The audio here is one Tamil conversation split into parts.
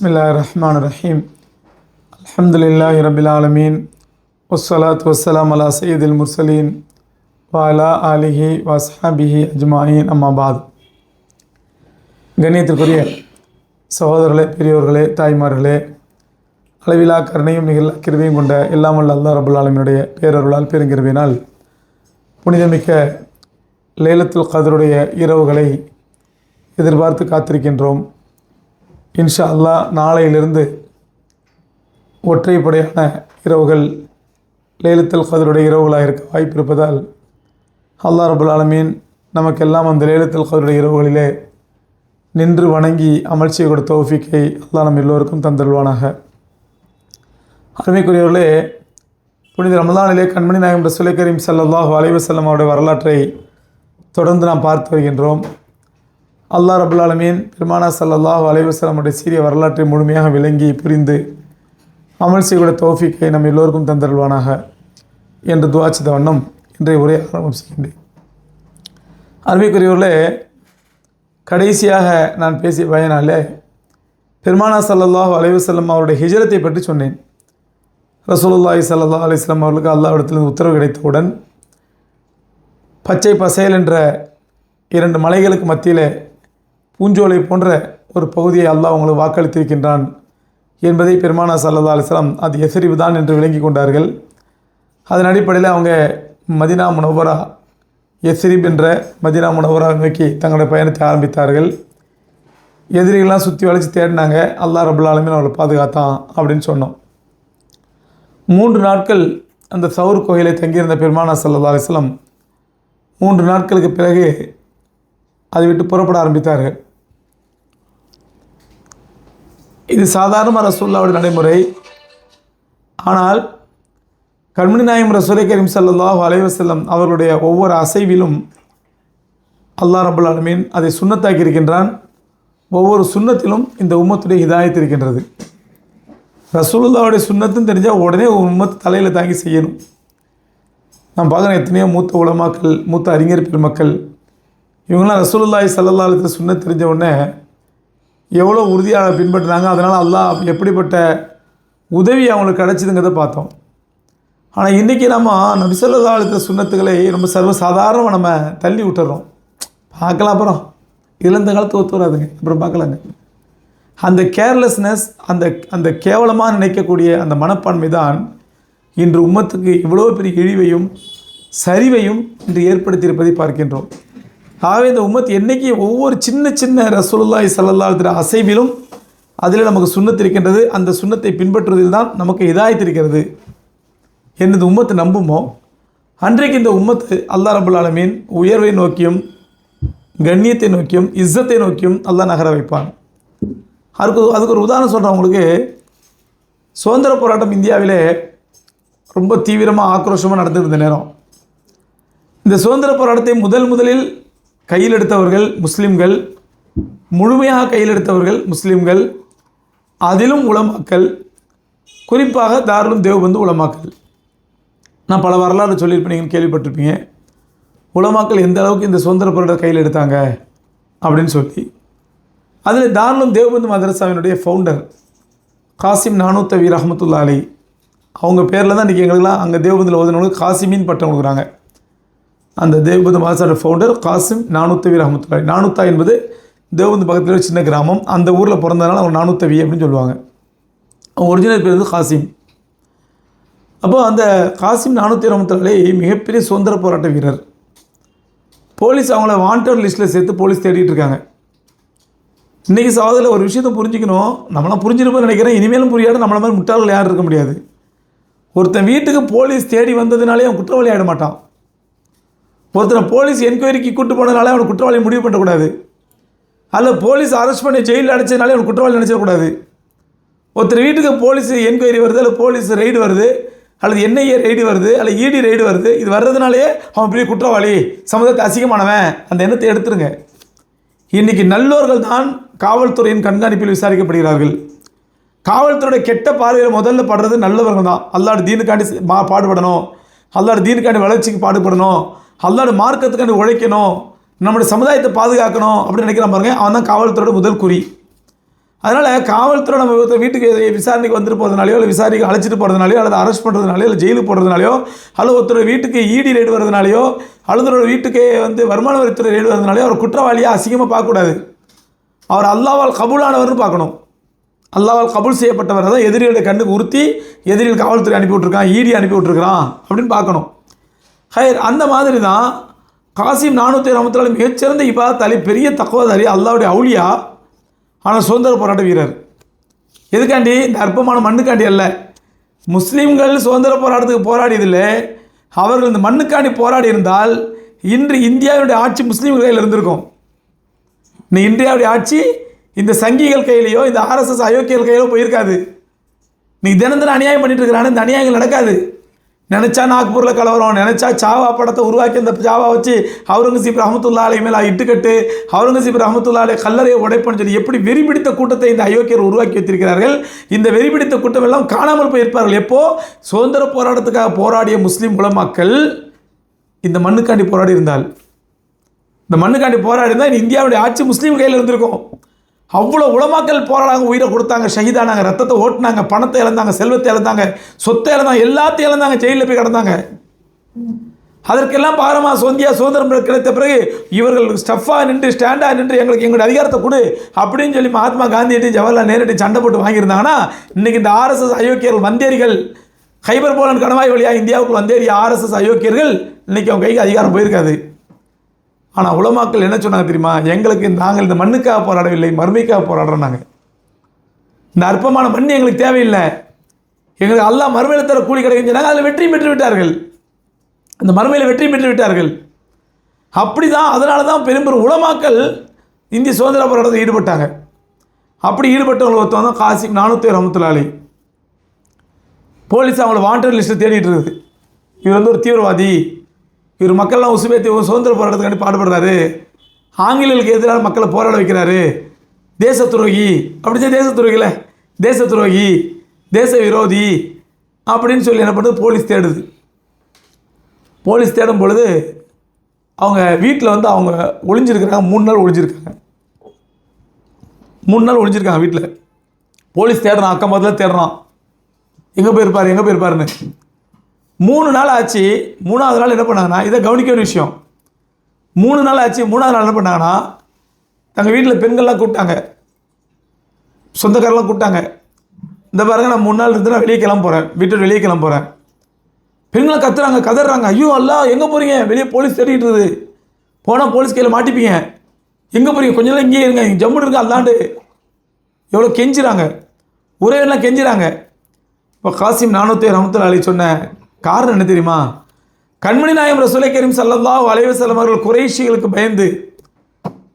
பிஸ்மில்லா ரஹ்மான் ரஹீம் அலமதுல்லா இரபில் ஆலமீன் ஒஸ்ஸலாத் வசலாம் அலா சயீதில் முர்சலீன் வாலா அலிஹி வஸ்ஹாபிஹி அஜ்மாயின் அம்மாபாத் கண்ணியத்திற்குரிய சகோதரர்களே பெரியோர்களே தாய்மார்களே அளவிலா கருணையும் நிகழ் கிருவையும் கொண்ட எல்லாமல்ல அல்லா ரபுல் ஆலமினுடைய பேரருளால் பெருங்கிருவினால் புனிதமிக்க லேலத்துல் கதருடைய இரவுகளை எதிர்பார்த்து காத்திருக்கின்றோம். இன்ஷா அல்லாஹ் நாளையிலிருந்து ஒற்றைப்படையான இரவுகள் லேலத்துல் கதருடைய இரவுகளாக இருக்க வாய்ப்பு இருப்பதால் அல்லா ரபுல் ஆலமீன் நமக்கெல்லாம் அந்த லேலத்துல் கதருடைய இரவுகளிலே நின்று வணங்கி அமல் கொடுத்த ஓஃபிக்கை அல்லாஹ் நம் எல்லோருக்கும் தந்தருவானாக அருமைக்குரியவர்களே புனித ரமதானிலே கண்மணி நாயகம் ரசூலை கரீம் சல்லாஹூ அலைவசல்லம் அவருடைய வரலாற்றை தொடர்ந்து நாம் பார்த்து வருகின்றோம். அல்லாஹ் ரபுல்லாலமீன் பெருமானா சல்லாஹ் அலைவசலமுடைய சீரிய வரலாற்றை முழுமையாக விளங்கி புரிந்து அமல் செய்யக்கூடிய தோஃபிக்கை நம் எல்லோருக்கும் தந்தருள்வானாக என்று துவாச்சித வண்ணம் இன்றைய உரையை ஆரம்பம் செய்கின்றேன். அருமைக்குரியவர்களே கடைசியாக நான் பேசிய பயனாலே பெருமானா சல்லல்லாஹு அலைவசல்லம் அவருடைய ஹிஜரத்தை பற்றி சொன்னேன். ரசூலுல்லாஹி சல்லா அலிஸ்லாம் அவர்களுக்கு அல்லாவிடத்திலிருந்து உத்தரவு கிடைத்தவுடன் பச்சை பசேல் என்ற இரண்டு மலைகளுக்கு மத்தியில் பூஞ்சோலை போன்ற ஒரு பகுதியை அல்லாஹ் உங்களுக்கு வாக்களித்திருக்கின்றான் என்பதை பெருமானா சல்லா அலிஸ்லாம் அது எசரிவு தான் என்று விளங்கி கொண்டார்கள். அதன் அடிப்படையில் அவங்க மதினா முனவரா எஸ்ரிப் என்ற மதினா முனவரா நோக்கி தங்களுடைய பயணத்தை ஆரம்பித்தார்கள். எதிரிகள்லாம் சுற்றி வளைச்சி தேடினாங்க. அல்லா ரபுல்லாலுமே அவளை பாதுகாத்தான் அப்படின்னு சொன்னோம். மூன்று நாட்கள் அந்த சவுர் கோயிலை தங்கியிருந்த பெருமானா சல்லா அலிஸ்லாம் மூன்று நாட்களுக்கு பிறகு அதை விட்டு புறப்பட ஆரம்பித்தார்கள். இது சாதாரண ரசூல்லாவுடைய நடைமுறை. ஆனால் கண்மணி நாயம் ரசூலை கரீம் சல்லாஹூ அலைவசல்லம் அவர்களுடைய ஒவ்வொரு அசைவிலும் அல்லா ரபுல் ஆலமீன் அதை சுண்ணத்தாக்கி இருக்கின்றான். ஒவ்வொரு சுண்ணத்திலும் இந்த உம்மத்துடைய ஹிதாயத்து இருக்கின்றது. ரசூலுல்லாவுடைய சுண்ணத்தும் தெரிஞ்சால் உடனே ஒரு உம்மத்து தலையில் தாங்கி செய்யணும். நான் பார்க்குறேன் எத்தனையோ மூத்த உலமாக்கள் மூத்த அறிஞர் பெருமக்கள். இவங்களாம் ரசூலுல்லாய் சல்லல்லா அலுவலத்தில் சுண்ண தெரிஞ்ச உடனே எவ்வளோ உறுதியாக பின்பற்றினாங்க அதனால் அல்லாஹ் எப்படிப்பட்ட உதவி அவங்களுக்கு கிடச்சிதுங்கிறத பார்த்தோம். ஆனால் இன்றைக்கி நம்ம நபிசல்லா சுண்ணத்துக்களை ரொம்ப சர்வ சாதாரணமாக நம்ம தள்ளி விட்டுறோம். பார்க்கலாம் அப்புறம். இதில் இந்த காலத்து ஒத்து வராதுங்க. அப்புறம் பார்க்கலாங்க. அந்த கேர்லெஸ்னஸ் அந்த அந்த கேவலமாக நினைக்கக்கூடிய அந்த மனப்பான்மை தான் இன்று உம்மத்துக்கு இவ்வளோ பெரிய இழிவையும் சரிவையும் இன்று ஏற்படுத்தியிருப்பதை பார்க்கின்றோம். ஆகவே இந்த உம்மத் என்றைக்கு ஒவ்வொரு சின்ன சின்ன ரசூலுல்லாய் சல்லல்லாத்திர அசைவிலும் அதில் நமக்கு சுண்ணத்து இருக்கின்றது அந்த சுண்ணத்தை பின்பற்றுவதில் தான் நமக்கு இதாயத்திருக்கிறது என்னது உம்மத்து நம்புமோ? அன்றைக்கு இந்த உம்மத்து அல்லா ரபுல் ஆலமீன் உயர்வை நோக்கியும் கண்ணியத்தை நோக்கியும் இஸ்ஸத்தை நோக்கியும் அல்லா நகர வைப்பான். அதுக்கு அதுக்கு ஒரு உதாரணம் சொல்கிறேன் உங்களுக்கு. சுதந்திர போராட்டம் இந்தியாவிலே ரொம்ப தீவிரமாக ஆக்ரோஷமாக நடந்துருந்த நேரம். இந்த சுதந்திர போராட்டத்தை முதல் முதலில் கையில் எடுத்தவர்கள் முஸ்லீம்கள் முழுமையாக கையில் எடுத்தவர்கள் முஸ்லீம்கள் அதிலும் உலமாக்கல் குறிப்பாக தாராளும் தேவபந்து உலமாக்கல் நான் பல வரலாறு சொல்லியிருப்பேன் நீங்கள் கேள்விப்பட்டிருப்பீங்க. உலமாக்கள் எந்த அளவுக்கு இந்த சுதந்திர போராட்ட கையில் எடுத்தாங்க அப்படின்னு சொல்லி. அதில் தாராளும் தேவபந்து மதரசாவினுடைய ஃபவுண்டர் காசிம் நானூத்தவி ரஹமத்துல்லா அலி அவங்க பேரில் தான் இன்றைக்கி எங்களுக்குலாம் அங்கே தேவபந்தில் ஓதுனவங்களுக்கு காசிமின் பட்டம் கொடுக்குறாங்க. அந்த தேவபந்து மதரசாவோட ஃபவுண்டர் காசிம் நானூத்தவி ரஹமத்துல்லாய் நானூத்தா என்பது தேவபந்து பக்கத்தில் ஒரு சின்ன கிராமம். அந்த ஊரில் பிறந்ததுனால அவங்க நானூத்தவி அப்படின்னு சொல்லுவாங்க. அவங்க ஒரிஜினல் பேர் வந்து காசிம். அப்போது அந்த காசிம் நானூற்றி ரஹமத்துல்லா மிகப்பெரிய சுதந்திர போராட்ட வீரர். போலீஸ் அவங்கள வாண்டட் லிஸ்ட்டில் சேர்த்து போலீஸ் தேடிட்டு இருக்காங்க. இன்றைக்கி சகோதரில் ஒரு விஷயத்தை புரிஞ்சுக்கணும். நம்மளாம் புரிஞ்சிருப்போம் நினைக்கிறேன். இனிமேலும் புரியாது. நம்மள மாதிரி முட்டாள்கள் யாரும் இருக்க முடியாது. ஒருத்தன் வீட்டுக்கு போலீஸ் தேடி வந்ததுனாலே அவன் குற்றவாளி ஆகிட மாட்டான். ஒருத்தனை போலீஸ் என்கொயரிக்கு கூட்டு போனதுனால அவனை குற்றவாளி முடிவு பண்ணக்கூடாது. அல்ல போலீஸ் அரெஸ்ட் பண்ணி ஜெயிலில் அடைச்சதுனாலே அவன் குற்றவாளி நினச்சிடக்கூடாது. ஒருத்தர் வீட்டுக்கு போலீஸ் என்கொயரி வருது அல்ல போலீஸ் ரைடு வருது அல்லது என்ஐஏ ரைடு வருது அல்ல இடி ரைடு வருது இது வர்றதுனாலே அவன் பெரிய குற்றவாளி. சமுதாயத்தை அசிங்கமானவன். அந்த எண்ணத்தை எடுத்துருங்க. இன்றைக்கி நல்லோர்கள் தான் காவல்துறையின் கண்காணிப்பில் விசாரிக்கப்படுகிறார்கள். காவல்துறையுடைய கெட்ட பார்வையில் முதல்ல படுறது நல்லவர்கள் தான். அல்லாடு தீனுக்காண்டி மா பாடுபடணும். அல்லாடு தீனுக்காண்டி வளர்ச்சிக்கு பாடுபடணும். அல்லாடு மார்க்கத்துக்கு உழைக்கணும் நம்முடைய சமுதாயத்தை பாதுகாக்கணும் அப்படின்னு நினைக்கிறான் பாருங்க. அவன் தான் காவல்துறையோட முதல் குறி. அதனால் காவல்துறை நம்ம ஒருத்தர் வீட்டுக்கு விசாரணைக்கு வந்துட்டு போகிறதுனாலையோ இல்லை விசாரிக்க அழைச்சிட்டு போகிறதுனாலையோ அல்லது அரெஸ்ட் பண்ணுறதுனாலையோ இல்லை ஜெயிலுக்கு போடுறதுனாலையோ அல்லது ஒருத்தர் வீட்டுக்கு இடி ரைடு வரதுனாலையோ அல்லது வீட்டுக்கு வந்து வருமான வரித்துறை ரைடு வரதுனாலையோ அவர் குற்றவாளியாக அசிங்கமாக பார்க்கக்கூடாது. அவர் அல்லாவால் கபூலானவர்னு பார்க்கணும். அல்லாவால் கபூல் செய்யப்பட்டவர் தான் எதிரிகளுடைய கண்ணுக்கு உறுத்தி எதிரிகள் காவல்துறை அனுப்பி விட்ருக்கான் ஈடி அனுப்பி விட்ருக்கிறான் அப்படின்னு பார்க்கணும். ஹயர் அந்த மாதிரி தான் காசிம் நானூற்றி ரமத்தில் மிகச்சிறந்த இபாதத்தாலி பெரிய தக்குவதாரி அல்லாவுடைய அவுளியா ஆனால் சுதந்திர போராட்ட வீரர். எதுக்காண்டி? இந்த அற்பமான மண்ணுக்காண்டி அல்ல. முஸ்லீம்கள் சுதந்திர போராட்டத்துக்கு போராடியதில் அவர்கள் இந்த மண்ணுக்காண்டி போராடி இருந்தால் இன்று இந்தியாவுடைய ஆட்சி முஸ்லீம்கள் கையில் இருந்திருக்கும். இந்த இந்தியாவுடைய ஆட்சி இந்த சங்கிகள் கையிலையோ இந்த ஆர்எஸ்எஸ் அயோக்கியர்கள் கையிலோ போயிருக்காது. நீ தினம் தினம் அநியாயம் பண்ணிட்டு இருக்கிறான இந்த அநியாயங்கள் நடக்காது. நினச்சா நாக்பூரில் கலவரம் நினச்சா சாவா படத்தை உருவாக்கி அந்த சாவா வச்சு அவுரங்கசீப் ரஹமத்துல்லா அலை மேலே இட்டுக்கட்டு அவுரங்கசீப் ரஹமத்துல்லா அலை கல்லறையை உடைப்பன்னு சொல்லி எப்படி வெறி பிடித்த கூட்டத்தை இந்த அயோக்கியர் உருவாக்கி வைத்திருக்கிறார்கள் இந்த வெறிபிடித்த கூட்டம் எல்லாம் காணாமல் போயிருப்பார்கள். எப்போ? சுதந்திர போராட்டத்துக்காக போராடிய முஸ்லீம் குலமாக்கள் இந்த மண்ணுக்காண்டி போராடி இருந்தால். இந்த மண்ணுக்காண்டி போராடி இருந்தால் இந்தியாவுடைய ஆட்சி முஸ்லீம் கையில் இருந்திருக்கும். அவ்வளோ உளமாக்கல் போராடாங்க உயிரை கொடுத்தாங்க ஷஹீதானாங்க ரத்தத்தை ஓட்டினாங்க பணத்தை இழந்தாங்க செல்வத்தை இழந்தாங்க சொத்தை இழந்தாங்க எல்லாத்தையும் இழந்தாங்க ஜெயிலில் போய் கிடந்தாங்க. அதற்கெல்லாம் பாரமா சொந்தியா சுதந்திரம் கிடைத்த பிறகு இவர்கள் ஸ்டஃபாக நின்று ஸ்டாண்டாக நின்று எங்களுக்கு எங்களுடைய அதிகாரத்தை கொடு அப்படின்னு சொல்லி மகாத்மா காந்தியிட்டையும் ஜவஹர்லால் நேரடி சண்டை போட்டு வாங்கியிருந்தாங்கன்னா இன்றைக்கி இந்த ஆர்எஸ்எஸ் அயோக்கியர்கள் வந்தேரிகள் ஹைபர் போலன் கணவாய் வழியாக இந்தியாவுக்கு வந்தேறிய ஆர்எஸ்எஸ் அயோக்கியர்கள் இன்றைக்கி அவங்க கைக்கு அதிகாரம் போயிருக்காது. ஆனால் உலமாக்கள் என்ன சொன்னாங்க தெரியுமா? எங்களுக்கு நாங்கள் இந்த மண்ணுக்காக போராடவில்லை மறுமைக்காக போராடுறோம் நாங்கள் இந்த அற்பமான மண் எங்களுக்கு தேவையில்லை. எங்களுக்கு எல்லாம் மறுமையில் தர கூலி கிடைக்கும் சொன்னாங்க அதில் வெற்றி பெற்று விட்டார்கள் அந்த மறுமையில் வெற்றி பெற்று விட்டார்கள் அப்படி தான் அதனால தான் பெரும்பெரும் உலமாக்கள் இந்திய சுதந்திர போராட்டத்தில் ஈடுபட்டாங்க. அப்படி ஈடுபட்டவங்களை ஒருத்தவங்க தான் காசிம் நானூற்றி ரமத்துலாலி போலீஸ் அவங்கள வாண்டட் லிஸ்ட்டு தேடிட்டு இருக்குது. இவர் வந்து ஒரு தீவிரவாதி. இவர் மக்கள்லாம் உசுபேத்தி சுதந்திர போராட்டத்துக்காண்டி பாடுபடுறாரு. ஆங்கிலேயர்களுக்கு எதிராக மக்களை போராட வைக்கிறாரு. தேச துரோகி அப்படின்னு தேச துரோகியில் தேச துரோகி தேச விரோதி அப்படின்னு சொல்லி என்ன பண்ணுது? போலீஸ் தேடுது. போலீஸ் தேடும் பொழுது அவங்க வீட்டில் வந்து அவங்க ஒளிஞ்சிருக்கிறாங்க. மூணு நாள் ஒளிஞ்சிருக்காங்க. மூணு நாள் ஒளிஞ்சிருக்காங்க வீட்டில் போலீஸ் தேடுறான் அக்கம் பக்கத்தில் தேடுறான். எங்கே போயிருப்பார் எங்கே போயிருப்பாருன்னு. மூணு நாள் ஆச்சு மூணாவது நாள் என்ன பண்ணாங்கன்னா இதை கவனிக்க வேண்டிய விஷயம். மூணு நாள் ஆச்சு மூணாவது நாள் என்ன பண்ணாங்கன்னா தங்கள் வீட்டில் பெண்கள்லாம் கூப்பிட்டாங்க. சொந்தக்காரெல்லாம் கூப்பிட்டாங்க. இந்த பாருங்க நான் மூணு நாள் இருந்து நான் வெளியே கிளம்ப போகிறேன் வீட்டு வெளியே கிளம்ப போகிறேன் பெண்களாம் கத்துறாங்க கதறாங்க. ஐயோ அல்லா எங்கே போகிறீங்க வெளியே போலீஸ் தேடிட்டு இருக்குது. போனால் போலீஸ் கையில் மாட்டிப்பீங்க. எங்கே போகிறீங்க கொஞ்ச நாள் இங்கேயே இருங்க. இங்கே ஜம்முன்னு இருங்க அல்லாண்டு எவ்வளோ கெஞ்சிறாங்க. உறவெல்லாம் கெஞ்சிறாங்க. இப்போ காசிம் நானூற்றி ரமத்தில் அழி சொன்ன காரணம் என்ன தெரியுமா? கண்மணி நாயம் ரசூலை கரீம் சல்லல்லாஹு அலைஹி அவர்கள் குறைஷிகளுக்கு பயந்து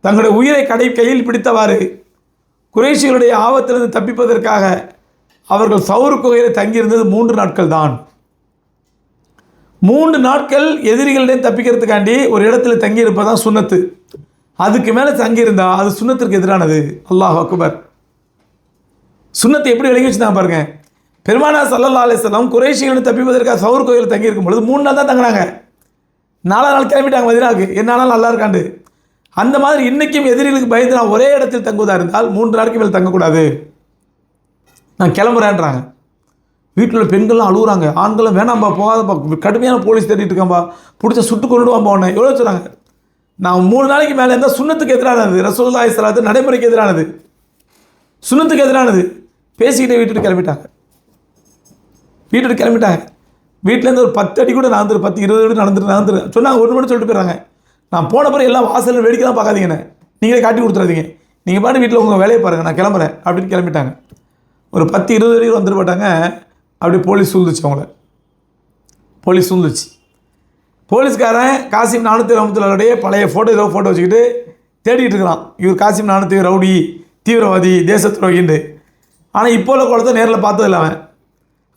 தங்களுடைய உயிரை கடை கையில் பிடித்தவாறு குறைஷிகளுடைய ஆபத்திலிருந்து தப்பிப்பதற்காக அவர்கள் சவுரு குகையில் தங்கியிருந்தது மூன்று நாட்கள் தான். மூன்று நாட்கள் எதிரிகளிடம் தப்பிக்கிறதுக்காண்டி ஒரு இடத்துல தங்கியிருப்பதான் சுண்ணத்து அதுக்கு மேலே தங்கியிருந்தா அது சுண்ணத்திற்கு எதிரானது. அல்லாஹ் அக்பர். சுண்ணத்தை எப்படி விளங்கி வச்சுருந்தாங்க பாருங்க. பெருமானா சல்லா அலிஸ்லாம் குறைஷிகளும் தப்பிப்பதற்காக சவுர் கோயில் தங்கியிருக்கும் பொழுது மூணு நாள் தான் தங்கினாங்க. நாலா நாள் கிளம்பிட்டாங்க மதினாவுக்கு. என்ன நல்லா இருக்காண்டு. அந்த மாதிரி இன்றைக்கும் எதிரிகளுக்கு பயந்து நான் ஒரே இடத்தில் தங்குவதாக இருந்தால் மூன்று நாளைக்கு மேலே தங்கக்கூடாது. நான் கிளம்புறேன்றாங்க. வீட்டில் உள்ள பெண்கள்லாம் அழுகுறாங்க. ஆண்களும் வேணாம்பா போகாதப்பா. கடுமையான போலீஸ் தேடிட்டு இருக்காம்பா. பிடிச்ச சுட்டு கொண்டுடுவாம்பா உன்னை. எவ்வளோ சொல்கிறாங்க நான் மூணு நாளைக்கு மேலே இருந்தால் சுண்ணத்துக்கு எதிரானது. ரசோல்லா இஸ்லாத்து நடைமுறைக்கு எதிரானது. சுண்ணத்துக்கு எதிரானது. பேசிக்கிட்டே வீட்டுக்கு கிளம்பிட்டாங்க. வீட்டுக்கு கிளம்பிட்டாங்க. வீட்டிலேருந்து ஒரு பத்து அடி கூட நடந்துரு பத்து இருபது அடி நடந்துரு நடந்துரு. சொன்னாங்க ஒரு மணி சொல்லிட்டு போயிடுறாங்க நான் போன பிறகு எல்லாம் வாசலில் வேடிக்கை பார்க்காதீங்கண்ணே நீங்களே காட்டி கொடுத்துறாதீங்க. நீங்கள் பாட்டு வீட்டில் உங்கள் வேலையை பாருங்கள் நான் கிளம்புறேன் அப்படின்னு கிளம்பிட்டாங்க. ஒரு பத்து இருபது அடி வந்துட்டு போட்டாங்க அப்படி போலீஸ் சூழ்ந்துச்சு அவங்கள. போலீஸ் சூழ்ந்துச்சு. போலீஸ்காரன் காசிம் நானூற்றி ரமத்துடைய பழைய ஃபோட்டோ ஏதோ ஃபோட்டோ வச்சுக்கிட்டு தேடிட்டு இருக்கிறான். இவர் காசிம் நானூற்றி ரவுடி தீவிரவாதி தேச துரோகின்னு ஆனால் இப்போ உள்ள குளத்தை நேரில் பார்த்ததில்ல அவன்.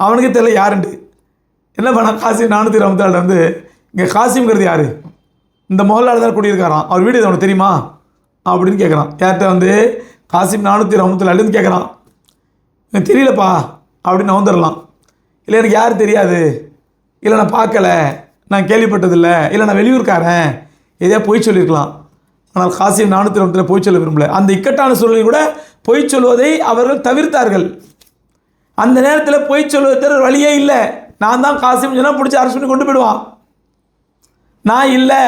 அவனுக்கு தெரியல யாருன்ட்டு. என்ன பண்ண காசி நானூற்றி ரமத்தாள் வந்து இங்கே காசிங்கிறது யார்? இந்த மொஹல்லாவில் தான் குடியிருக்காராம். அவர் வீடு அவனுக்கு தெரியுமா? அப்படின்னு கேட்குறான் யார்கிட்ட வந்து காசிம் நானூற்றி ரமத்துலான்னு கேட்குறான் எனக்கு தெரியலப்பா அப்படின்னு வந்துடலாம் இல்லை எனக்கு யார் தெரியாது. இல்லை நான் பார்க்கல. நான் கேள்விப்பட்டதில்லை. இல்லை நான் வெளியூர்காரன். எதையா பொய் சொல்லியிருக்கலாம். ஆனால் காசிம் நானூற்றி ஒன்றில் பொய் சொல்ல விரும்பல. அந்த இக்கட்டான சூழ்நிலை கூட பொய் சொல்வதை அவர்கள் தவிர்த்தார்கள். அந்த நேரத்தில் பொய் சொல்லுவதற்கு வழியே இல்லை. நான் தான் காசு சொன்னால் பிடிச்சி அரசு பண்ணி கொண்டு போயிடுவான். நான் இல்லை.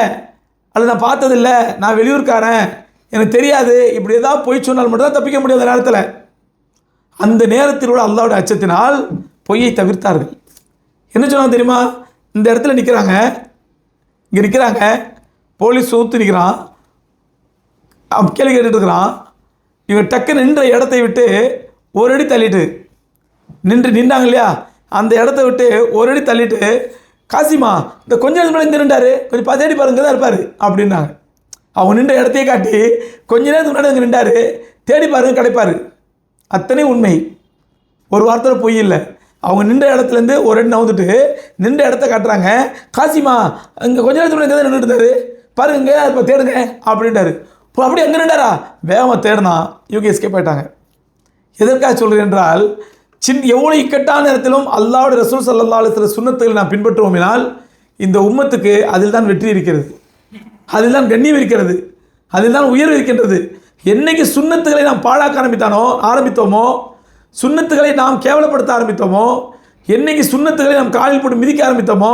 அல்லது நான் பார்த்ததில்ல நான் வெளியூர்காரன். எனக்கு தெரியாது. இப்படி ஏதாவது பொய் சொன்னால் மட்டும்தான் தப்பிக்க முடியும் அந்த நேரத்தில். அந்த நேரத்தில் உள்ள அல்லாவுடைய அச்சத்தினால் பொய்யை தவிர்த்தார்கள். என்ன சொன்னாங்க தெரியுமா? இந்த இடத்துல நிற்கிறாங்க இங்கே நிற்கிறாங்க போலீஸ் ஊத்து நிற்கிறான் கேள்வி கேட்டுட்டு இருக்கிறான். இவன் டக்கு நின்ற இடத்தை விட்டு ஒரு அடி தள்ளிட்டு நின்று நின்றாங்க இல்லையா? அந்த இடத்த விட்டு ஒரு அடி தள்ளிட்டு காசிமா இந்த கொஞ்ச நேரம் முன்னாடி இங்கே நின்றாரு கொஞ்சம் பார்த்து தேடி பாருங்க தான் இருப்பார். அப்படின்னாங்க. அவங்க நின்ற இடத்தையே காட்டி கொஞ்ச நேரத்துக்கு முன்னாடி அங்கே நின்றாரு. தேடி பாருங்க கிடைப்பாரு. அத்தனை உண்மை. ஒரு வாரத்தில் பொய் இல்லை. அவங்க நின்ற இடத்துலேருந்து ஒரு அடி நவுந்துட்டு நின்ற இடத்த காட்டுறாங்க. காசிமா இங்கே கொஞ்ச நேரத்துக்கு முன்னாடி நின்றுட்டு இருந்தாரு. பாருங்க இப்போ தேடுங்க. அப்படின்ட்டாரு. இப்போ அப்படி அங்கே நின்றாரா? வேகமாக தேடினா இவங்க எஸ்கேப் ஆயிட்டாங்க. எதற்காக சொல்கிறேன் என்றால் சின் எவ்வளோ இக்கட்டான நேரத்திலும் அல்லாவோட ரசூல் சல்லா சில சுண்ணத்துகளை நாம் பின்பற்றுவோமினால் இந்த உம்மத்துக்கு அதில் தான் வெற்றி இருக்கிறது. அதில் தான் கண்ணியம் இருக்கிறது. அதில் தான் உயர்வு இருக்கின்றது. என்னைக்கு சுண்ணத்துகளை நாம் பாழாக்க ஆரம்பித்தானோ ஆரம்பித்தோமோ சுண்ணத்துகளை நாம் கேவலப்படுத்த ஆரம்பித்தோமோ என்னைக்கு சுண்ணத்துகளை நாம் காலில் போட்டு மிதிக்க ஆரம்பித்தோமோ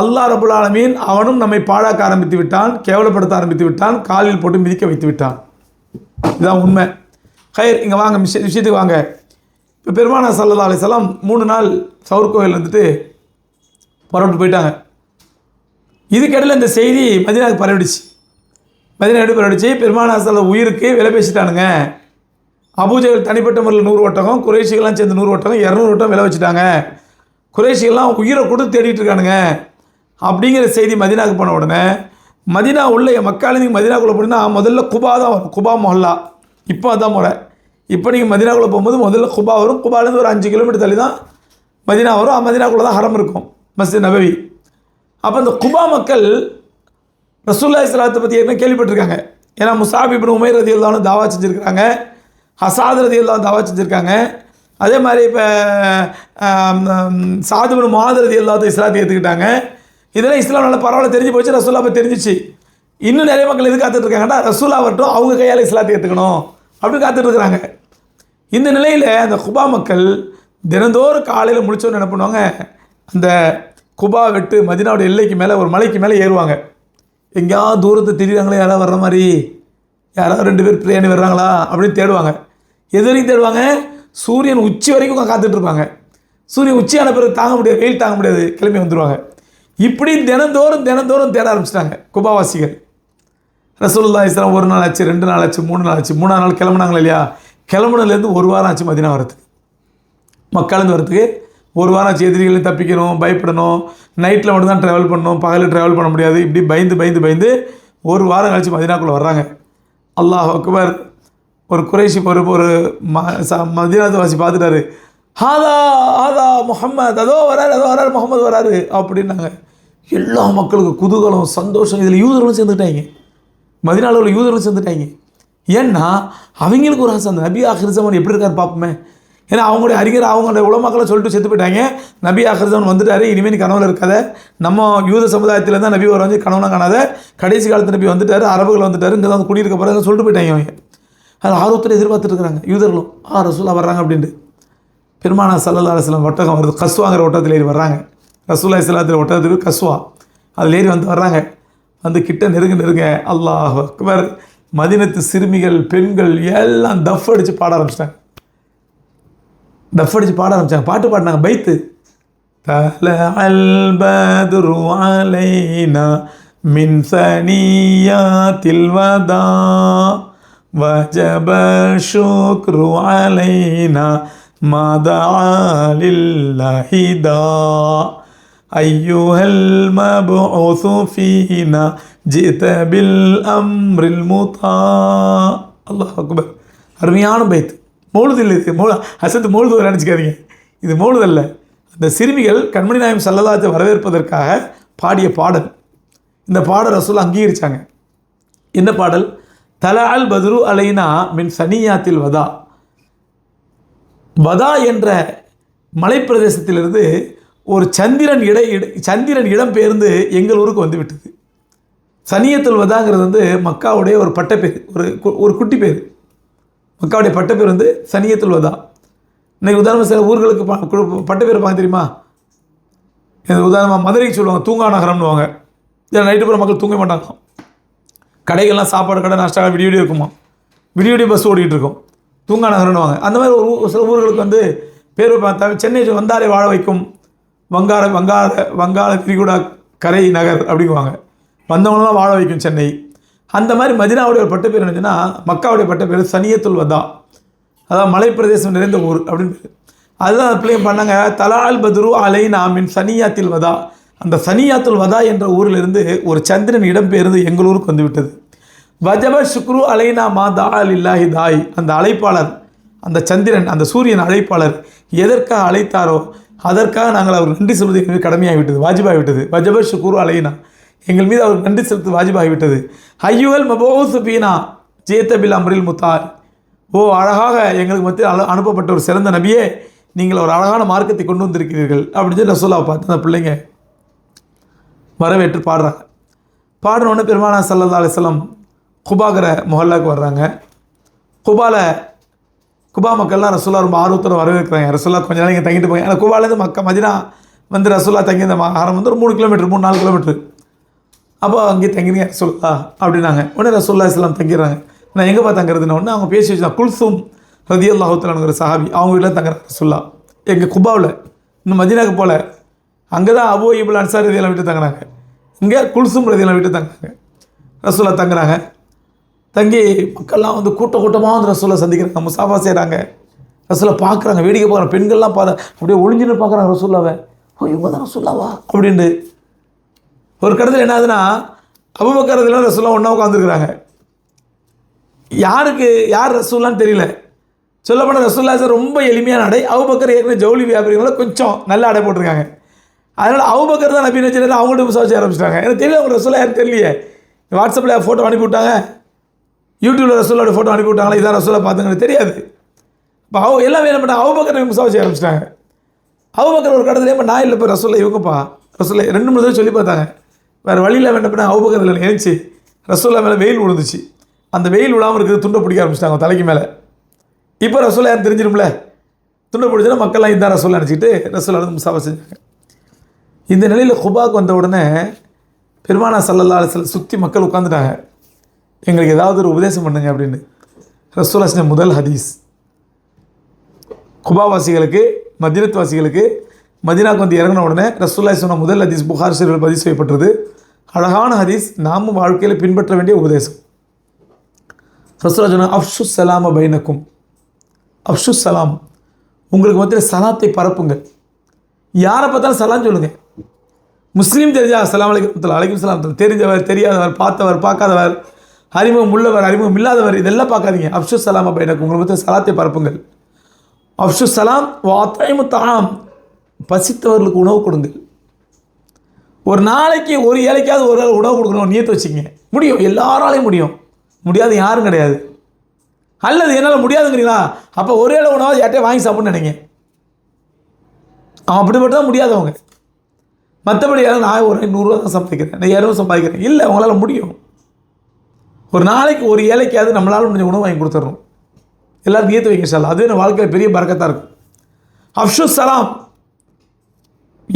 அல்லாஹ் ரபுல் ஆலமீன் அவனும் நம்மை பாழாக்க ஆரம்பித்து விட்டான் கேவலப்படுத்த ஆரம்பித்து விட்டான் காலில் போட்டு மிதிக்க வைத்து விட்டான். இதுதான் உண்மை. கயிர் இங்கே வாங்க விஷயத்துக்கு வாங்க. இப்போ பெருமானா சல்லா அலிசல்லாம் மூணு நாள் சவுர் கோயில் வந்துட்டு புறப்பட்டு போயிட்டாங்க. இதுக்கிடையில் இந்த செய்தி மதினாவுக்கு பரவிடுச்சு. மதினா பரவிடுச்சு. பெருமானா சல்ல உயிருக்கு விலை பேசிட்டானுங்க. அபூஜைகள் தனிப்பட்ட முறையில் நூறு ஒட்டகம் குறைஷிகள்லாம் சேர்ந்து நூறு ஒட்டகம் இரநூறு ஒட்டகம் விலை வச்சுட்டாங்க. குறைஷிகள்லாம் உயிரை கொடுத்து தேடிட்டு இருக்கானுங்க. அப்படிங்கிற செய்தி மதினாவுக்கு போன உடனே மதினா உள்ள மக்கள் மதினாக்குள்ளே போனீங்கன்னா முதல்ல குபா தான் வரும். குபா மொஹல்லா. இப்போ அதான் முறை இப்போ நீங்கள் மதினாக்குள்ளே போகும்போது முதல்ல குபா வரும். குபாலேருந்து ஒரு அஞ்சு கிலோமீட்டர் தள்ளி தான் மதினா வரும். ஆ, மதினாக்குள்ளே தான் ஹரம் இருக்கும். மஸ்ஜித் நபவி. அப்போ இந்த குபா மக்கள் ரசூல்லா இஸ்லாத்தை பற்றி என்ன கேள்விப்பட்டிருக்காங்க. ஏன்னா முசாப் இப்னு உமைர் ரதி எல்லாரும் தாவா செஞ்சுருக்காங்க ஹசாத் ரதி எல்லாம் தாவா செஞ்சுருக்காங்க. அதே மாதிரி இப்போ சாதுபின் மாத ரதி எல்லாத்தையும் இஸ்லாத்தை ஏற்றுக்கிட்டாங்க இதெல்லாம் இஸ்லாம் நல்லா பரவாயில்ல தெரிஞ்சு போச்சு. ரசூல்லா அப்போ தெரிஞ்சிச்சு. இன்னும் நிறைய மக்கள் எது காத்துட்டு இருக்காங்கன்னா ரசூல்லா வரட்டும். அவங்க கையால் இஸ்லாத்தை ஏற்றுக்கணும் அப்படின்னு காத்துட்டு இருக்கிறாங்க. இந்த நிலையில் அந்த குபா மக்கள் தினந்தோறும் காலையில் முடிச்சோன்னு என்ன பண்ணுவாங்க? அந்த குபா வெட்டு மதினாவோட எல்லைக்கு மேலே ஒரு மலைக்கு மேலே ஏறுவாங்க. எங்கேயாவது தூரத்தை திடீராங்களே யாராவது வர்ற மாதிரி. யாராவது ரெண்டு பேர் பிரியாணி வர்றாங்களா? அப்படின்னு தேடுவாங்க. எது வரைக்கும் தேடுவாங்க. சூரியன் உச்சி வரைக்கும் உட்கார்ந்து காத்துட்டு இருப்பாங்க. சூரியன் உச்சியான பிறகு தாங்க முடியாது வெயில் தாங்க முடியாது கிளம்பி வந்துடுவாங்க இப்படி தினந்தோறும் தினந்தோறும் தேட ஆரம்பிச்சிட்டாங்க குபாவாசிகள். ரசூலுல்லாஹி இஸ்லாம் ஒரு நாள் ஆச்சு ரெண்டு நாள் ஆச்சு மூணு நாள் ஆச்சு. மூணாவது நாள் கிளம்புனாங்களே இல்லையா? கிளம்புனதுலேருந்து ஒரு வாரம் ஆச்சு மதினா வரத்துக்கு மக்கள்ந்து வரத்துக்கு ஒரு வாரம் ஆச்சு எதிரிகளையும் தப்பிக்கணும் பயப்படணும் நைட்டில் மட்டும் தான் ட்ராவல் பண்ணணும் பகலில் ட்ராவல் பண்ண முடியாது இப்படி பயந்து பயந்து பயந்து ஒரு வாரம் கழிச்சு மதினாக்குள்ளே வர்றாங்க. அல்லாஹ் அக்பர் ஒரு குறைஷி ஒரு ஒரு ம ச- மதீனாத்துவாசி பார்த்துட்டாரு. ஹாதா ஹாதா முகம்மது அதோ வராரு அதோ வராரு முகமது வராரு அப்படின்னாங்க. எல்லா மக்களுக்கும் குதூகலம் சந்தோஷம் இதில் யூதர்களும் சேர்ந்துட்டாங்க. மதினால உள்ள யூதர்களும் சேர்ந்துட்டாங்க. ஏன்னா அவங்களுக்கு ஒரு ஆசை அந்த நபி ஆஹிர்சமன் எப்படி இருக்காரு பார்ப்போமே. ஏன்னா அவங்களுடைய அறிஞர் அவங்களுடைய உலமாக்களை சொல்லிட்டு செத்து போயிட்டாங்க. நபி ஆஹிர்சமன் வந்துட்டாரு இனிமேல் நீ கனவுல இருக்காத. நம்ம யூத சமுதாயத்தில் தான் நபி வர வந்து கனவுலாம் காணாத. கடைசி காலத்து நபி வந்துட்டாரு அரபுகள் வந்துட்டாரு இங்கே தான் குடியிருக்க போகிறாங்க சொல்லிட்டு போயிட்டாங்க அவங்க. அது ஆர்வத்தில் எதிர்பார்த்துட்டு இருக்கிறாங்க யூதர்களும். ஆ ரசூலா வர்றாங்க அப்படின்ட்டு. பெருமானா சல்லல்லா அலுவலம் ஒட்டகம் வருது கஸ்வாங்கிற ஒட்டத்தில் ஏறி வர்றாங்க. ரசூல்லா இஸ்லாத்தில் ஒட்டகத்துக்கு கஸ்வா. அதில் ஏறி வந்து வர்றாங்க. வந்து கிட்ட நெருங்க நெருங்க அல்லாஹ் அக்பர். மதினத்து சிறுமிகள் பெண்கள் எல்லாம் டஃப் அடித்து பாட ஆரம்பிச்சிட்டாங்க. டஃப் அடித்து பாட ஆரம்பித்தாங்க பாட்டு பாடினாங்க. பைத்து தல அல்பதுருவாலைனா மின் சனியா தில்வதா வஜப ஷுக்ரு அலைனா மதாலில்லஹிதா ஐயுஹல் மபுஃபீனா ஜித பில் அம்ரில் மூத்தா அல்லாஹ் அக்பர். அருமையான பைத். மோழுது இல்லை இது. மோழ அசத்து மோழுது நினச்சிக்காதீங்க. இது மோழுதல்ல. அந்த சிறுமிகள் கண்மணி நாயம் சல்லதாத்தை வரவேற்பதற்காக பாடிய பாடல். இந்த பாடல் ரசூல் அங்கீகரித்தாங்க என்ன பாடல்? தல அல் பதுரு அலைனா மின் சனியாத்தில் வதா. வதா என்ற மலைப்பிரதேசத்திலிருந்து ஒரு சந்திரன் இடை சந்திரன் இடம்பெயர்ந்து எங்கள் ஊருக்கு வந்துவிட்டது. விட்டது சனியத்துல் வதாங்கிறது வந்து மக்காவுடைய ஒரு பட்டப்பேர் ஒரு கு- ஒரு குட்டி பேர். மக்காவுடைய பட்டப்பேர் வந்து சனியத்துல் வதா இன்னைக்கு உதாரணம் சில ஊர்களுக்கு பட்டப்பேர் பார்க்க தெரியுமா? இது உதாரணமாக மதுரைக்கு சொல்லுவாங்க தூங்கா நகரம்னுவாங்க இதில் நைட்டு பூரா மக்கள் தூங்க மாட்டாங்க. கடைகள்லாம் சாப்பாடு கடை நாஷ்டா விடிய விடிய இருக்குமா? விடிய விடிய பஸ் ஓடிக்கிட்டு இருக்கும். தூங்கா நகரம்னுவாங்க அந்த மாதிரி ஒரு சில ஊர்களுக்கு வந்து பேர் வைப்பாங்க. சென்னை வந்தாரை வாழ வைக்கும். வங்காள வங்காள வங்காள திரிகுடா கரை நகர் அப்படிங்குவாங்க. வந்தவங்களாம் வாழ வைக்கும் சென்னை. அந்த மாதிரி மதினாவுடைய ஒரு பட்ட பேர் என்னச்சுன்னா மக்காவுடைய பட்ட பேர் சனியத்துல் வதா. அதான் மலைப்பிரதேசம் நிறைந்த ஊர் அப்படின்னு அதுதான் அந்த பிள்ளைங்க பண்ணாங்க. தலால் பதுரு அலை நாமின் சனியாத்தில் வதா. அந்த சனியாத்துல் வதா என்ற ஊரிலிருந்து ஒரு சந்திரன் இடம்பெயர்ந்து எங்கள் ஊருக்கு வந்து விட்டது. வஜப சுக்ரு அலைனா மா தாள் இல்லாஹி தாய். அந்த அழைப்பாளர் அந்த சந்திரன் அந்த சூரியன் அழைப்பாளர் எதற்காக அழைத்தாரோ அதற்காக நாங்கள் அவர் நன்றி சொல்வது எங்களுக்கு கடமையாகிவிட்டது வாஜிபாகிவிட்டது. வஜப சுக்ரு அலைனா. எங்கள் மீது அவர் நன்றி செலுத்து வாஜிபாகிவிட்டது. ஐயுவல் மபோசு பீனா ஜேத்தபில் அம்ரில் முத்தார். ஓ அழகாக எங்களுக்கு மத்தியில் அனுப்பப்பட்ட ஒரு சிறந்த நபியே நீங்கள் ஒரு அழகான மார்க்கத்தை கொண்டு வந்திருக்கிறீர்கள். அப்படின்னு சொல்லி ரசூலாவை பார்த்து அந்த பிள்ளைங்க வரவேற்று பாடுறாங்க. பாடினோடனே பெருமானா சல்லல்லா அலிஸ்லாம் குபாகிற மொஹல்லாக்கு வர்றாங்க. குபாவில் குபா மக்கள்லாம் ரசூலா ரொம்ப ஆர்வத்தோடு வரவேற்கிறாங்க. ரசூலா கொஞ்ச நாள் இங்கே தங்கிட்டு போய் ஏன்னா குபாலேருந்து மக்கள் மதினா வந்து ரசூலா தங்கி இந்த ஆரம் வந்து ஒரு மூணு கிலோமீட்டர் மூணு நாலு கிலோமீட்டர். அப்போ அங்கே தங்கினீங்க ரசூல்லா அப்படின்னாங்க. உடனே ரசூல்லா இஸ்லாம் தங்கிடுறாங்க. நான் எங்கேப்பா தங்குறதுன்னு உடனே அவங்க பேசி வச்சுருந்தாங்க குல்சும் ரதி அல்லாஹுத்தலானுங்கிற சஹாபி அவங்க வீட்டில் தங்குறாங்க ரசூல்லா எங்கள் குபாவில் இன்னும் மதினாக்கு போல அங்கே தான் அபு இபுல் அன்சார் ரதியெல்லாம் விட்டு தங்குறாங்க. இங்கே குல்சும் ரதியெல்லாம் விட்டு தங்குறாங்க. ரசூல்லா தங்குறாங்க. தங்கி மக்கள்லாம் வந்து கூட்ட கூட்டமாக வந்து ரசூலை சந்திக்கிறாங்க முசாஃபா செய்கிறாங்க ரசூலை பார்க்குறாங்க வேடிக்கை பார்க்குறாங்க பெண்கள்லாம் பாரு அப்படியே ஒளிஞ்சுன்னு பார்க்குறாங்க ரசோல்லாவை ஓ இவங்க தான் ரசோல்லாவா அப்படின்ட்டு ஒரு கடத்தில் என்ன ஆகுதுன்னா அபுபக்கரதுலாம் ரசூலா ஒன்றா உட்காந்துருக்குறாங்க யாருக்கு யார் ரசூல்லான்னு தெரியல. சொல்லப்போனால் ரசூல்லா சார் ரொம்ப எளிமையான அடை அவுபக்கர் ஏற்கனவே ஜவுளி வியாபாரிகளை கொஞ்சம் நல்ல அடை போட்டிருக்காங்க. அதனால் அவுபக்கர் தான் நபின்னு வச்சுட்டு அவங்கள்ட்ட விசாரிச்சு ஆரம்பிச்சிட்டாங்க. எனக்கு தெரியல அவங்க ரசூலா யாரும் தெரியலையே. வாட்ஸ்அப்பில் ஃபோட்டோ அனுப்பி விட்டாங்க? யூடியூப்பில் ரசூலோட ஃபோட்டோ அனுப்பி விட்டாங்களா? இதான் ரசூலா பார்த்துங்கன்னு தெரியாது. இப்போ அவ எல்லாம் என்ன பண்ணாங்க அவுபக்கர் விசாரிச்சு ஆரம்பிச்சிட்டாங்க. அவுபக்கர் ஒரு கடத்துலேயே இப்போ நான் இல்லை இப்போ ரசூல்லா இவங்கப்பா. ரசூல்லா ரெண்டு மூணு தடவை சொல்லி பார்த்தாங்க. வேறு வழியில் என்ன பண்ண அவுபக்கர் இல்லை எழுந்துச்சு மேலே வெயில் விழுந்துச்சு அந்த வெயில் விழாமல் இருக்கிறது துண்டை பிடிக்க ஆரம்பிச்சிட்டாங்க தலைக்கு மேலே. இப்போ ரசோல்லா யாரும் தெரிஞ்சிரும்ல? துண்டை பிடிச்சினா மக்கள்லாம் இதான் ரசூல்லா நினச்சிக்கிட்டு ரசோல்லா வந்து முசாஃபா செஞ்சாங்க. இந்த நிலையில் குபாக்கு வந்த உடனே பெருமானா சல்லல்லா சில சுற்றி மக்கள் உட்காந்துட்டாங்க எங்களுக்கு ஏதாவது ஒரு உபதேசம் பண்ணுங்க அப்படின்னு. ரசோல்லா செஞ்ச முதல் ஹதீஸ். குபாவாசிகளுக்கு மதினத்வாசிகளுக்கு மதினாக்கு வந்து இறங்கின உடனே ரசூல்லாய் சொன்ன முதல் ஹதீஸ் புகார் ஷெரீஃபில் பதிவு செய்யப்பட்டது. அழகான ஹதீஸ் நாமும் வாழ்க்கையில் பின்பற்ற வேண்டிய உபதேசம். ரசூல்லா சொன்ன அப்ஷு சலாம பைனக்கும். அப்ஷு சலாம் உங்களுக்கு மத்தியில் சலாத்தை பரப்புங்க யாரை பார்த்தாலும் சலாம் சொல்லுங்கள் முஸ்லீம் தெரிஞ்சா அஸ்ஸலாமு அலைக்கும் அலைக்கும் சலாம் தெரிஞ்சவர் தெரியாதவர் பார்த்தவர் பார்க்காதவர் அறிமுகம் உள்ளவர் அறிமுகம் இல்லாதவர் இதெல்லாம் பார்க்காதீங்க. அப்ஷு சலாம பைனக்கும். உங்களுக்கு மத்தியில் சலாத்தை பரப்புங்கள். அப்ஷு சலாம் வாத்தாய் முத்தாம் பசித்தவர்களுக்கு உணவு கொடுங்கள் ஒரு நாளைக்கு ஒரு ஏழைக்காவது ஒரு ஆள் உணவு கொடுக்கணும் நியத்து வச்சுங்க முடியும். எல்லாராலையும் முடியும். முடியாது யாரும் கிடையாது. அல்லது என்னால் முடியாதுங்கிறீங்களா அப்போ ஒரு ஏழை உணவாக யார்ட்டையும் வாங்கி சாப்பிட்ணுன்னு நினைங்க. அவன் அப்படிப்பட்ட தான் முடியாதவங்க. மற்றபடி யாரும் நான் ஒரு நூறுரூவா தான் சம்பாதிக்கிறேன். நான் இரநூறு சம்பாதிக்கிறேன். இல்லை அவங்களால முடியும். ஒரு நாளைக்கு ஒரு ஏழைக்காவது நம்மளால் முடிஞ்ச உணவு வாங்கி கொடுத்துட்றோம் எல்லோரும் நியத்து வைங்க சார் அதுவே நம்ம வாழ்க்கையில் பெரிய பறக்கத்தாக இருக்கும். அப்ஷு சலாம்.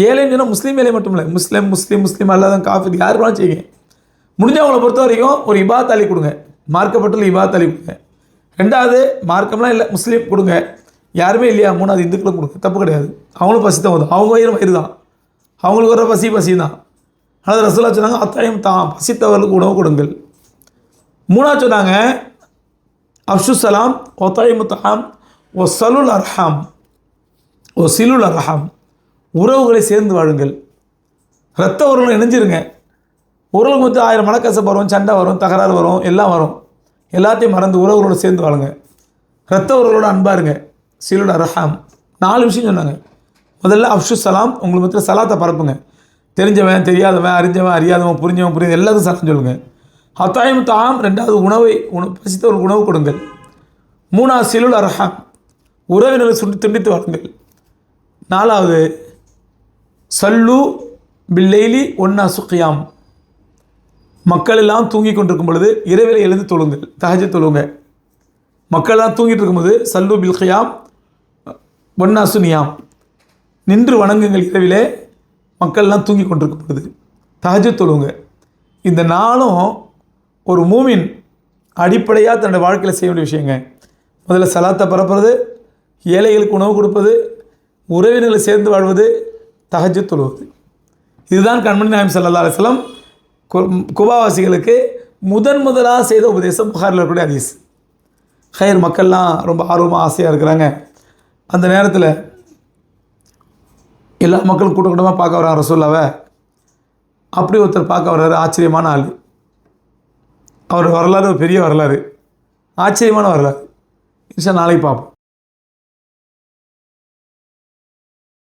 ஏழைன்னு சொன்னால் முஸ்லீம் ஏழை மட்டும் இல்லை. முஸ்லீம் முஸ்லீம் முஸ்லீம் அல்லாத காஃபி யார் வேணாலும் செய்யுங்க. முடிஞ்சவங்களை பொறுத்த வரைக்கும் ஒரு இபாத் அலி கொடுங்க. மார்க்கப்பட்டுள்ள இபாத் அலி கொடுங்க. ரெண்டாவது மார்க்கம்லாம் இல்லை முஸ்லீம் கொடுங்க. யாருமே இல்லையா? மூணாவது இந்துக்களும் கொடுங்க. தப்பு கிடையாது. அவங்களும் பசி தான். வரும் அவங்க வயிறு வயிறு தான். அவங்களுக்கு வர பசி பசி தான். அதாவது ரசூலா சொன்னாங்க அத்தாயம் தான் பசித்தவர்களுக்கு உணவு கொடுங்கள். மூணாவது சொன்னாங்க அப்சுசலாம் சலாம் ஒ சலுல் அர்ஹாம். ஒ சிலுல் அர்ஹாம். உறவுகளை சேர்ந்து வாழுங்கள். ரத்த உறவுகள் இணைஞ்சிருங்க. உறவு மொத்தம் ஆயிரம் மனக்கசப்பு வரும் சண்டை வரும் தகராறு வரும் எல்லாம் வரும். எல்லாத்தையும் மறந்து உறவுகளோட சேர்ந்து வாழுங்க. ரத்த உறவுகளோட அன்பாக இருங்க. சிலுல் ரஹாம் நாலு விஷயம் சொன்னாங்க. முதல்ல அப்ஷு சலாம் உங்களுக்கு மொத்தத்தில் சலாத்தை பரப்புங்க. தெரிஞ்சவன் தெரியாதவன் அறிஞ்சவன் அறியாதவன் புரிஞ்சவன் புரியுது எல்லாத்துக்கும் சலாம் சொல்லுங்கள் ஹத்தாயம் தாம் ரெண்டாவது உணவை உணவு பசித்தவர்களுக்கு உணவு கொடுங்கள். மூணாவது சிலுல் அரஹாம். உறவினர்களை சுண்டி துண்டித்து வாழுங்கள். நாலாவது சல்லு பில்லைலி ஒன்னா சுக்கியாம். மக்கள் எல்லாம் தூங்கி கொண்டிருக்கும் பொழுது இரவில் எழுந்து தொழுங்கள் தகஜ தொழுங்க. மக்கள்லாம் தூங்கிட்டு இருக்கும்போது சல்லு பில்கியாம் ஒன்னா சுனியாம். நின்று வணங்குங்கள் இரவிலே மக்கள்லாம் தூங்கி கொண்டிருக்கும் பொழுது தகஜ தொழுங்க. இந்த நாளும் ஒரு மூமின் அடிப்படையாக தன்னோட வாழ்க்கையில் செய்ய வேண்டிய விஷயங்க. முதல்ல சலாத்தை பரப்புறது ஏழைகளுக்கு உணவு கொடுப்பது உறவினர்களை சேர்ந்து வாழ்வது தஹஜ் தொழுவது. இதுதான் கண்மணி நாயம் சல்லா அலிஸ்லாம் குபாவாசிகளுக்கு முதன் முதலாக செய்த உபதேசம் புகாரில் இருக்கக்கூடிய ஹதீஸ். ஹயர் மக்கள்லாம் ரொம்ப ஆர்வமாக ஆசையாக இருக்கிறாங்க. அந்த நேரத்தில் எல்லா மக்களும் கூட்ட கூட்டமாக பார்க்க வராங்க ரசூல்லாவை அப்படி ஒருத்தர் பார்க்க வர்றாரு ஆச்சரியமான ஆள். அவர் வரலாறு ஒரு பெரிய வரலாறு. ஆச்சரியமான வரலாறு. இன்ஷா நாளைக்கு பார்ப்போம்.